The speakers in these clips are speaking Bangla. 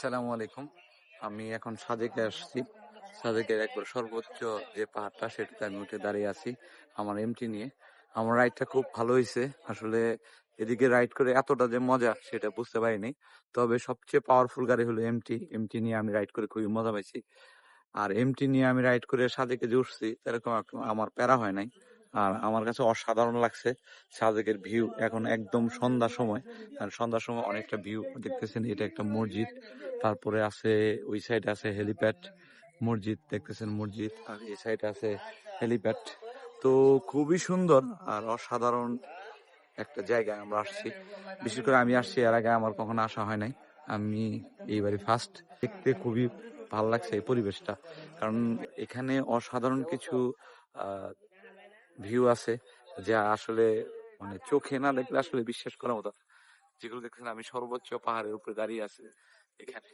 আসসালামু আলাইকুম। আমি এখন সাজেকে আসছি। সাজেকের একবার সর্বোচ্চ যে পাহাড়টা, সেটাতে আমি উঠে দাঁড়িয়ে আছি আমার এমটি নিয়ে। আমার রাইডটা খুব ভালো হয়েছে আসলে এদিকে রাইড করে এতটা যে মজা, সেটা বুঝতে পারিনি। তবে সবচেয়ে পাওয়ারফুল গাড়ি হলো এমটি এমটি নিয়ে আমি রাইড করে খুবই মজা পাইছি। আর এমটি নিয়ে আমি রাইড করে সাজেকে যে উঠছি এরকম আমার প্যারা হয় নাই। আর আমার কাছে অসাধারণ লাগছে সাজেকের ভিউ। এখন একদম সন্ধ্যার সময়, আর সন্ধ্যার সময় অনেকটা ভিউ দেখতেছেন, এটা একটা মসজিদ। তারপরে আছে, ওই সাইডে আছে হেলিপ্যাড মসজিদ, দেখতেছেন মসজিদ, আর এই সাইডে আছে হেলিপ্যাড তো খুবই সুন্দর আর অসাধারণ একটা জায়গায় আমরা আসছি। বিশেষ করে আমি আসছি, এর আগে আমার কখনো আসা হয় নাই। আমি এইবারই ফার্স্ট দেখতে খুবই ভালো লাগছে এই পরিবেশটা। কারণ এখানে অসাধারণ কিছু ভিউ আছে যা আসলে মানে চোখে না দেখলে আসলে বিশ্বাস করার মতো। যেগুলো দেখছেন আমি সর্বোচ্চ পাহাড়ের উপরে দাঁড়িয়ে আছি এখানে।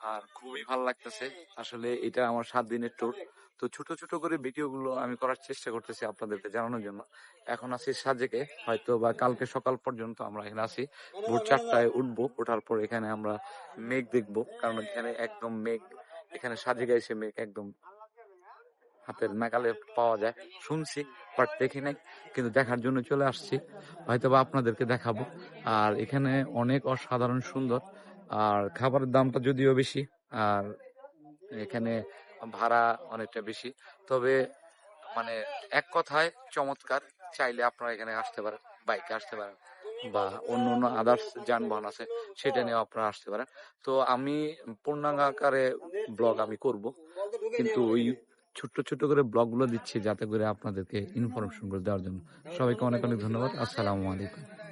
আর খুবই ভালো লাগতেছে। আসলে এটা আমার সাত দিনের ট্যুর তো ছোট ছোট করে ভিডিও গুলো আমি করার চেষ্টা করতেছি আপনাদেরকে জানানোর জন্য। এখন আছি সাজেকে। হয়তো বা কালকে সকাল পর্যন্ত আমরা এখানে আছি। ভোর চারটায় উঠবো। ওঠার পর এখানে আমরা মেঘ দেখব। কারণ এখানে একদম মেঘ। এখানে সাজেকে এসে মেঘ একদম হাতের নাগালে পাওয়া যায়। শুনছি বাট দেখি নাই, কিন্তু দেখার জন্য চলে আসছি। হয়তো বা আপনাদেরকে দেখাবো। আর এখানে অনেক অসাধারণ সুন্দর। আর খাবারের দামটা যদিও বেশি, আর এখানে ভাড়া অনেকটা বেশি। তবে মানে এক কথায় চমৎকার। চাইলে আপনারা এখানে আসতে পারেন, বাইকে আসতে পারেন, বা অন্য অন্য আদার্স যানবাহন আছে, সেটা নিয়ে আপনারা আসতে পারেন। তো আমি পূর্ণাঙ্গ আকারে ব্লগ আমি করব। কিন্তু ওই ছোট্ট ছোট্ট করে ব্লগগুলো দিচ্ছি যাতে করে আপনাদেরকে ইনফরমেশন করে দেওয়ার জন্য। সবাইকে অনেক অনেক ধন্যবাদ। আসসালামু আলাইকুম।